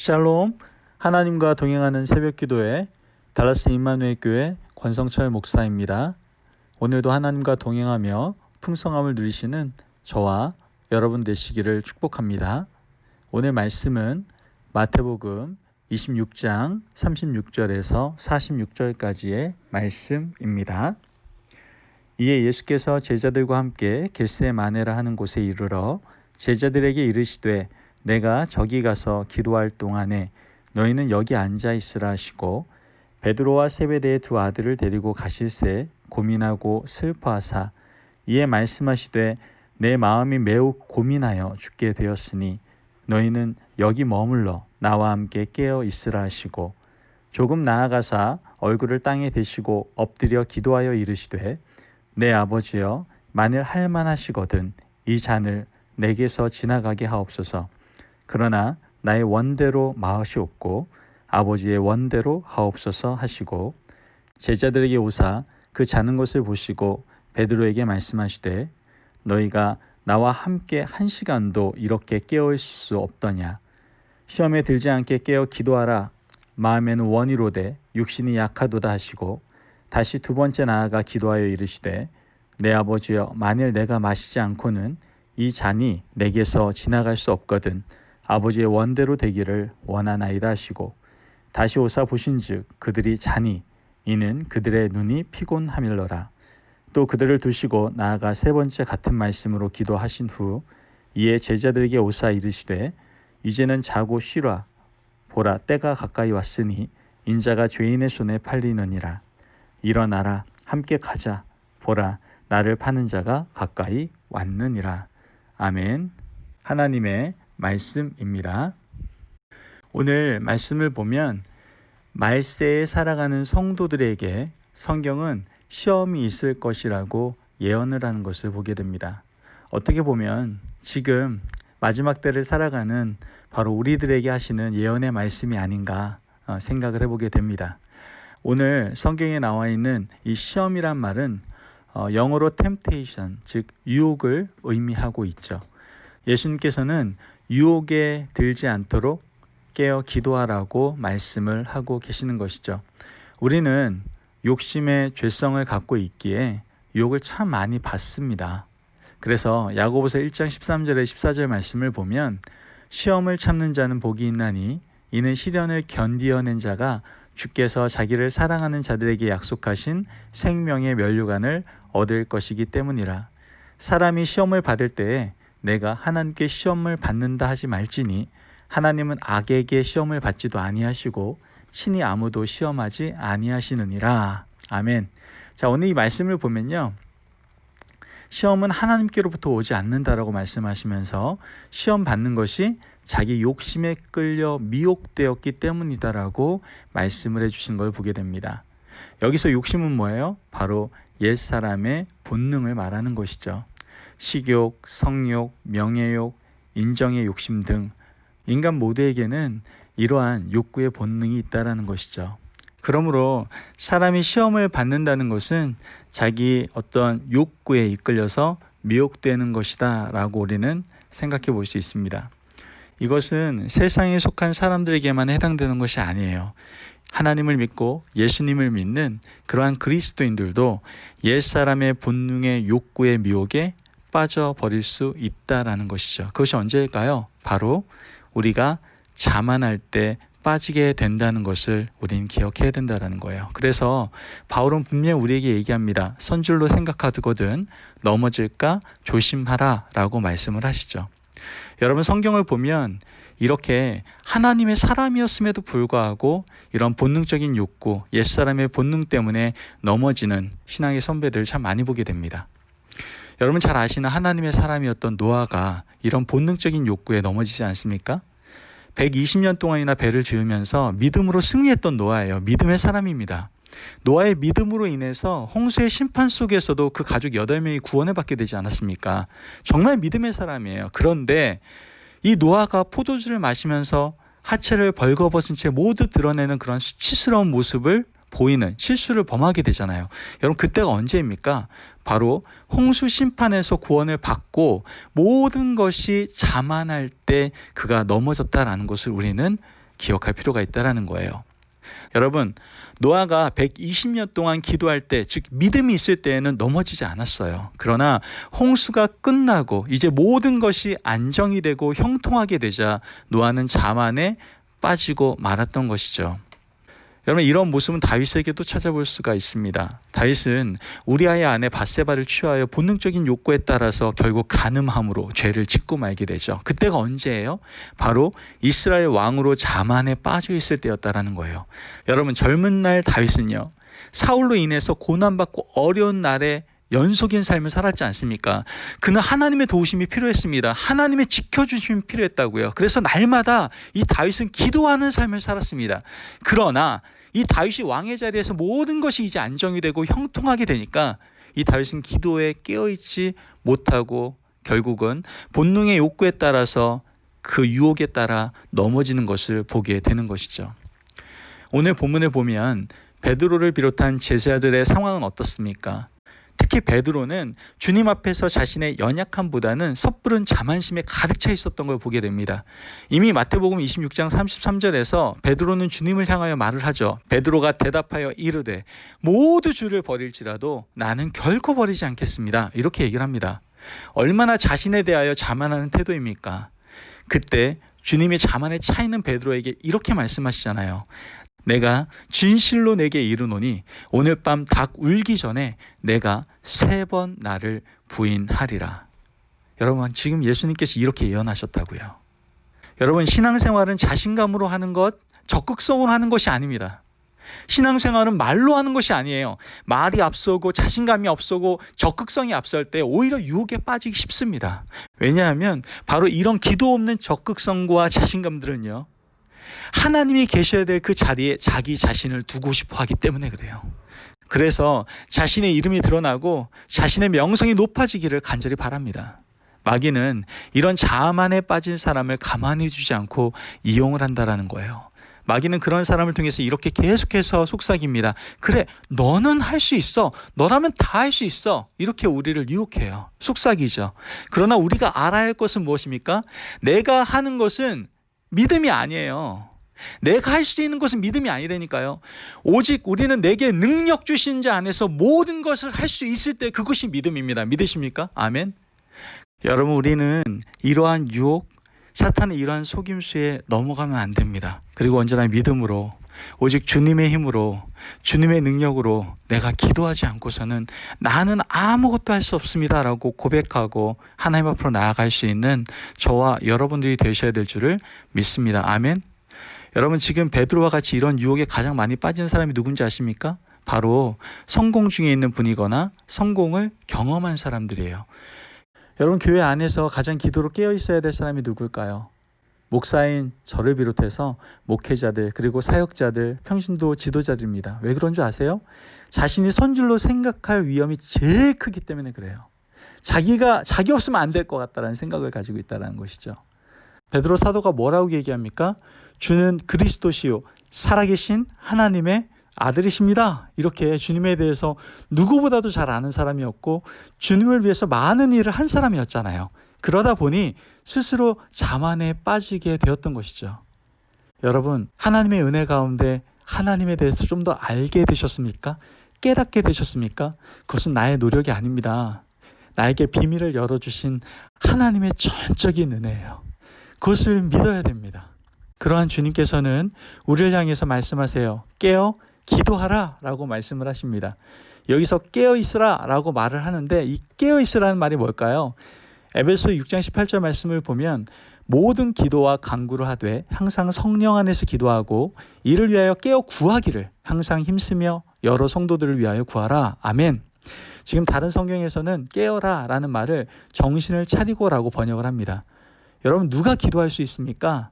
샬롬 하나님과 동행하는 새벽 기도회 달라스 임마누엘 교회 권성철 목사입니다. 오늘도 하나님과 동행하며 풍성함을 누리시는 저와 여러분 되시기를 축복합니다. 오늘 말씀은 마태복음 26장 36절에서 46절까지의 말씀입니다. 이에 예수께서 제자들과 함께 겟세마네라 하는 곳에 이르러 제자들에게 이르시되 내가 저기 가서 기도할 동안에 너희는 여기 앉아 있으라 하시고 베드로와 세베대의 두 아들을 데리고 가실새 고민하고 슬퍼하사 이에 말씀하시되 내 마음이 매우 고민하여 죽게 되었으니 너희는 여기 머물러 나와 함께 깨어 있으라 하시고 조금 나아가사 얼굴을 땅에 대시고 엎드려 기도하여 이르시되 내 아버지여 만일 할만하시거든 이 잔을 내게서 지나가게 하옵소서 그러나 나의 원대로 마으시옵고 아버지의 원대로 하옵소서 하시고 제자들에게 오사 그 자는 것을 보시고 베드로에게 말씀하시되 너희가 나와 함께 한 시간도 이렇게 깨어 있을 수 없더냐? 시험에 들지 않게 깨어 기도하라. 마음에는 원이로되 육신이 약하도다 하시고 다시 두 번째 나아가 기도하여 이르시되 내 아버지여 만일 내가 마시지 않고는 이 잔이 내게서 지나갈 수 없거든 아버지의 원대로 되기를 원하나이다 하시고 다시 오사 보신즉 그들이 자니 이는 그들의 눈이 피곤하밀러라. 또 그들을 두시고 나아가 세 번째 같은 말씀으로 기도하신 후 이에 제자들에게 오사 이르시되 이제는 자고 쉬라. 보라 때가 가까이 왔으니 인자가 죄인의 손에 팔리느니라. 일어나라 함께 가자. 보라 나를 파는 자가 가까이 왔느니라. 아멘. 하나님의 말씀입니다. 오늘 말씀을 보면 말세에 살아가는 성도들에게 성경은 시험이 있을 것이라고 예언을 하는 것을 보게 됩니다. 어떻게 보면 지금 마지막 때를 살아가는 바로 우리들에게 하시는 예언의 말씀이 아닌가 어, 생각을 해보게 됩니다. 오늘 성경에 나와 있는 이 시험이란 말은 어, 영어로 temptation, 즉 유혹을 의미하고 있죠. 예수님께서는 유혹에 들지 않도록 깨어 기도하라고 말씀을 하고 계시는 것이죠. 우리는 욕심의 죄성을 갖고 있기에 유혹을 참 많이 받습니다. 그래서 야고보서 1장 13절에 14절 말씀을 보면 시험을 참는 자는 복이 있나니 이는 시련을 견디어낸 자가 주께서 자기를 사랑하는 자들에게 약속하신 생명의 면류관을 얻을 것이기 때문이라. 사람이 시험을 받을 때에 내가 하나님께 시험을 받는다 하지 말지니 하나님은 악에게 시험을 받지도 아니하시고 친히 아무도 시험하지 아니하시느니라. 아멘. 자, 오늘 이 말씀을 보면요. 시험은 하나님께로부터 오지 않는다라고 말씀하시면서 시험 받는 것이 자기 욕심에 끌려 미혹되었기 때문이다라고 말씀을 해주신 걸 보게 됩니다. 여기서 욕심은 뭐예요? 바로 옛사람의 본능을 말하는 것이죠. 식욕, 성욕, 명예욕, 인정의 욕심 등 인간 모두에게는 이러한 욕구의 본능이 있다라는 것이죠. 그러므로 사람이 시험을 받는다는 것은 자기 어떤 욕구에 이끌려서 미혹되는 것이다 라고 우리는 생각해 볼 수 있습니다. 이것은 세상에 속한 사람들에게만 해당되는 것이 아니에요. 하나님을 믿고 예수님을 믿는 그러한 그리스도인들도 옛사람의 본능의 욕구의 미혹에 빠져버릴 수 있다라는 것이죠. 그것이 언제일까요? 바로 우리가 자만할 때 빠지게 된다는 것을 우리는 기억해야 된다는 거예요. 그래서 바울은 분명 우리에게 얘기합니다. 선줄로 생각하거든 넘어질까 조심하라 라고 말씀을 하시죠. 여러분 성경을 보면 이렇게 하나님의 사람이었음에도 불구하고 이런 본능적인 욕구, 옛사람의 본능 때문에 넘어지는 신앙의 선배들 참 많이 보게 됩니다. 여러분 잘 아시는 하나님의 사람이었던 노아가 이런 본능적인 욕구에 넘어지지 않습니까? 120년 동안이나 배를 지으면서 믿음으로 승리했던 노아예요. 믿음의 사람입니다. 노아의 믿음으로 인해서 홍수의 심판 속에서도 그 가족 8명이 구원을 받게 되지 않았습니까? 정말 믿음의 사람이에요. 그런데 이 노아가 포도주를 마시면서 하체를 벌거벗은 채 모두 드러내는 그런 수치스러운 모습을 보이는 실수를 범하게 되잖아요. 여러분 그때가 언제입니까? 바로 홍수 심판에서 구원을 받고 모든 것이 자만할 때 그가 넘어졌다라는 것을 우리는 기억할 필요가 있다라는 거예요. 여러분, 노아가 120년 동안 기도할 때, 즉 믿음이 있을 때에는 넘어지지 않았어요. 그러나 홍수가 끝나고 이제 모든 것이 안정이 되고 형통하게 되자 노아는 자만에 빠지고 말았던 것이죠. 여러분 이런 모습은 다윗에게도 찾아볼 수가 있습니다. 다윗은 우리아의 아내 바세바를 취하여 본능적인 욕구에 따라서 결국 간음함으로 죄를 짓고 말게 되죠. 그때가 언제예요? 바로 이스라엘 왕으로 자만에 빠져 있을 때였다라는 거예요. 여러분 젊은 날 다윗은요. 사울로 인해서 고난받고 어려운 날에 연속인 삶을 살았지 않습니까? 그는 하나님의 도우심이 필요했습니다. 하나님의 지켜주심이 필요했다고요. 그래서 날마다 이 다윗은 기도하는 삶을 살았습니다. 그러나 이 다윗이 왕의 자리에서 모든 것이 이제 안정이 되고 형통하게 되니까 이 다윗은 기도에 깨어있지 못하고 결국은 본능의 욕구에 따라서 그 유혹에 따라 넘어지는 것을 보게 되는 것이죠. 오늘 본문을 보면 베드로를 비롯한 제자들의 상황은 어떻습니까? 특히 베드로는 주님 앞에서 자신의 연약함보다는 섣부른 자만심에 가득 차 있었던 걸 보게 됩니다. 이미 마태복음 26장 33절에서 베드로는 주님을 향하여 말을 하죠. 베드로가 대답하여 이르되 모두 주를 버릴지라도 나는 결코 버리지 않겠습니다. 이렇게 얘기를 합니다. 얼마나 자신에 대하여 자만하는 태도입니까? 그때 주님이 자만에 차 있는 베드로에게 이렇게 말씀하시잖아요. 내가 진실로 내게 이르노니 오늘 밤 닭 울기 전에 내가 세 번 나를 부인하리라. 여러분, 지금 예수님께서 이렇게 예언하셨다고요. 여러분, 신앙생활은 자신감으로 하는 것, 적극성으로 하는 것이 아닙니다. 신앙생활은 말로 하는 것이 아니에요. 말이 앞서고 자신감이 앞서고 적극성이 앞설 때 오히려 유혹에 빠지기 쉽습니다. 왜냐하면 바로 이런 기도 없는 적극성과 자신감들은요. 하나님이 계셔야 될 그 자리에 자기 자신을 두고 싶어 하기 때문에 그래요. 그래서 자신의 이름이 드러나고 자신의 명성이 높아지기를 간절히 바랍니다. 마귀는 이런 자만에 빠진 사람을 가만히 두지 않고 이용을 한다라는 거예요. 마귀는 그런 사람을 통해서 이렇게 계속해서 속삭입니다. 그래, 너는 할 수 있어. 너라면 다 할 수 있어. 이렇게 우리를 유혹해요. 속삭이죠. 그러나 우리가 알아야 할 것은 무엇입니까? 내가 하는 것은 믿음이 아니에요. 내가 할 수 있는 것은 믿음이 아니라니까요. 오직 우리는 내게 능력 주신 자 안에서 모든 것을 할 수 있을 때 그것이 믿음입니다. 믿으십니까? 아멘. 여러분, 우리는 이러한 유혹, 사탄의 이러한 속임수에 넘어가면 안 됩니다. 그리고 언제나 믿음으로, 오직 주님의 힘으로, 주님의 능력으로 내가 기도하지 않고서는 나는 아무것도 할 수 없습니다라고 고백하고 하나님 앞으로 나아갈 수 있는 저와 여러분들이 되셔야 될 줄을 믿습니다. 아멘. 여러분 지금 베드로와 같이 이런 유혹에 가장 많이 빠진 사람이 누군지 아십니까? 바로 성공 중에 있는 분이거나 성공을 경험한 사람들이에요. 여러분 교회 안에서 가장 기도로 깨어 있어야 될 사람이 누굴까요? 목사인 저를 비롯해서 목회자들 그리고 사역자들 평신도 지도자들입니다. 왜 그런 줄 아세요? 자신이 선줄로 생각할 위험이 제일 크기 때문에 그래요. 자기가 자기 없으면 안 될 것 같다라는 생각을 가지고 있다는 것이죠. 베드로 사도가 뭐라고 얘기합니까? 주는 그리스도시요 살아계신 하나님의 아들이십니다. 이렇게 주님에 대해서 누구보다도 잘 아는 사람이었고 주님을 위해서 많은 일을 한 사람이었잖아요. 그러다 보니 스스로 자만에 빠지게 되었던 것이죠. 여러분, 하나님의 은혜 가운데 하나님에 대해서 좀 더 알게 되셨습니까? 깨닫게 되셨습니까? 그것은 나의 노력이 아닙니다. 나에게 비밀을 열어주신 하나님의 전적인 은혜예요. 그것을 믿어야 됩니다. 그러한 주님께서는 우리를 향해서 말씀하세요. 깨어 기도하라 라고 말씀을 하십니다. 여기서 깨어 있으라 라고 말을 하는데 이 깨어 있으라는 말이 뭘까요? 에베소 6장 18절 말씀을 보면 모든 기도와 간구를 하되 항상 성령 안에서 기도하고 이를 위하여 깨어 구하기를 항상 힘쓰며 여러 성도들을 위하여 구하라. 아멘. 지금 다른 성경에서는 깨어라 라는 말을 정신을 차리고 라고 번역을 합니다. 여러분 누가 기도할 수 있습니까?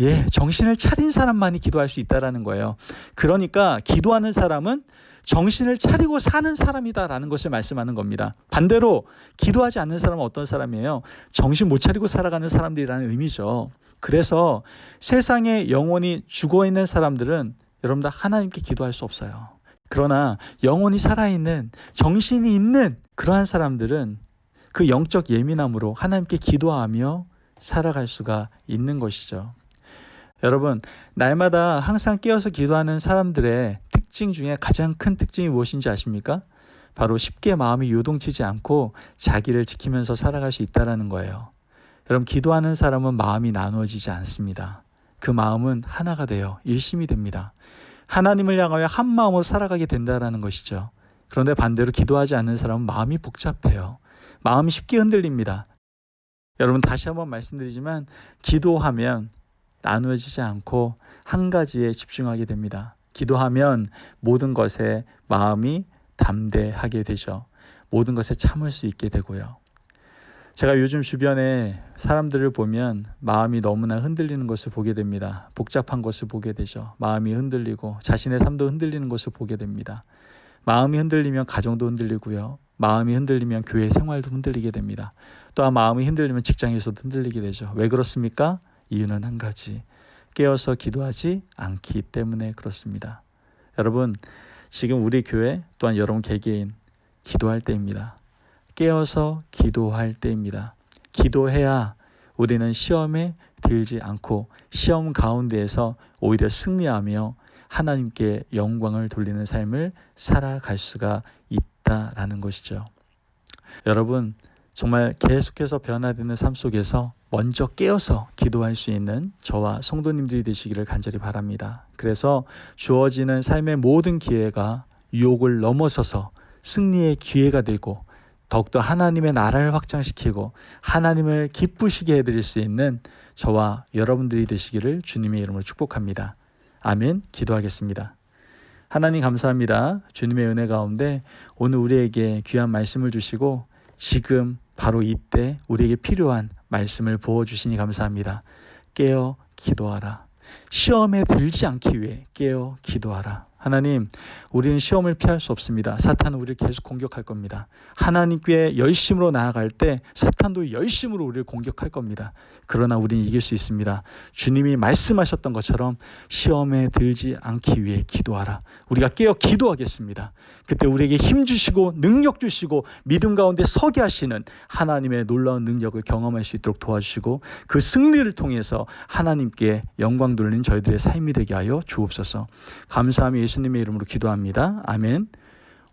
예, 정신을 차린 사람만이 기도할 수 있다라는 거예요. 그러니까 기도하는 사람은 정신을 차리고 사는 사람이다라는 것을 말씀하는 겁니다. 반대로 기도하지 않는 사람은 어떤 사람이에요? 정신 못 차리고 살아가는 사람들이라는 의미죠. 그래서 세상에 영혼이 죽어 있는 사람들은 여러분 다 하나님께 기도할 수 없어요. 그러나 영혼이 살아있는 정신이 있는 그러한 사람들은 그 영적 예민함으로 하나님께 기도하며 살아갈 수가 있는 것이죠. 여러분, 날마다 항상 깨어서 기도하는 사람들의 특징 중에 가장 큰 특징이 무엇인지 아십니까? 바로 쉽게 마음이 요동치지 않고 자기를 지키면서 살아갈 수 있다라는 거예요. 여러분, 기도하는 사람은 마음이 나누어지지 않습니다. 그 마음은 하나가 되어 일심이 됩니다. 하나님을 향하여 한 마음으로 살아가게 된다라는 것이죠. 그런데 반대로 기도하지 않는 사람은 마음이 복잡해요. 마음이 쉽게 흔들립니다. 여러분 다시 한번 말씀드리지만 기도하면 나누어지지 않고 한 가지에 집중하게 됩니다. 기도하면 모든 것에 마음이 담대하게 되죠. 모든 것에 참을 수 있게 되고요. 제가 요즘 주변에 사람들을 보면 마음이 너무나 흔들리는 것을 보게 됩니다. 복잡한 것을 보게 되죠. 마음이 흔들리고 자신의 삶도 흔들리는 것을 보게 됩니다. 마음이 흔들리면 가정도 흔들리고요. 마음이 흔들리면 교회 생활도 흔들리게 됩니다. 또한 마음이 흔들리면 직장에서도 흔들리게 되죠. 왜 그렇습니까? 이유는 한 가지. 깨어서 기도하지 않기 때문에 그렇습니다. 여러분, 지금 우리 교회 또한 여러분 개개인 기도할 때입니다. 깨어서 기도할 때입니다. 기도해야 우리는 시험에 들지 않고 시험 가운데에서 오히려 승리하며 하나님께 영광을 돌리는 삶을 살아갈 수가 있다라는 것이죠. 여러분, 정말 계속해서 변화되는 삶 속에서 먼저 깨어서 기도할 수 있는 저와 성도님들이 되시기를 간절히 바랍니다. 그래서 주어지는 삶의 모든 기회가 유혹을 넘어서서 승리의 기회가 되고 더욱더 하나님의 나라를 확장시키고 하나님을 기쁘시게 해드릴 수 있는 저와 여러분들이 되시기를 주님의 이름으로 축복합니다. 아멘. 기도하겠습니다. 하나님 감사합니다. 주님의 은혜 가운데 오늘 우리에게 귀한 말씀을 주시고 지금 바로 이때 우리에게 필요한 말씀을 부어주시니 감사합니다. 깨어 기도하라. 시험에 들지 않기 위해 깨어 기도하라. 하나님, 우리는 시험을 피할 수 없습니다. 사탄은 우리를 계속 공격할 겁니다. 하나님께 열심으로 나아갈 때 사탄도 열심으로 우리를 공격할 겁니다. 그러나 우리는 이길 수 있습니다. 주님이 말씀하셨던 것처럼 시험에 들지 않기 위해 기도하라. 우리가 깨어 기도하겠습니다. 그때 우리에게 힘 주시고 능력 주시고 믿음 가운데 서게 하시는 하나님의 놀라운 능력을 경험할 수 있도록 도와주시고 그 승리를 통해서 하나님께 영광 돌리는 저희들의 삶이 되게 하여 주옵소서. 감사함이 예수님의 이름으로 기도합니다. 아멘.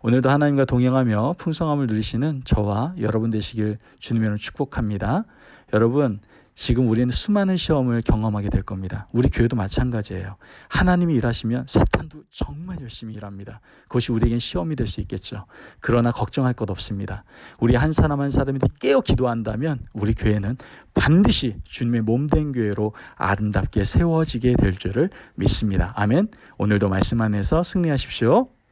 오늘도 하나님과 동행하며 풍성함을 누리시는 저와 여러분 되시길 주님으로 축복합니다. 여러분, 지금 우리는 수많은 시험을 경험하게 될 겁니다. 우리 교회도 마찬가지예요. 하나님이 일하시면 사탄도 정말 열심히 일합니다. 그것이 우리에겐 시험이 될 수 있겠죠. 그러나 걱정할 것 없습니다. 우리 한 사람 한 사람이 깨어 기도한다면 우리 교회는 반드시 주님의 몸된 교회로 아름답게 세워지게 될 줄을 믿습니다. 아멘. 오늘도 말씀 안에서 승리하십시오.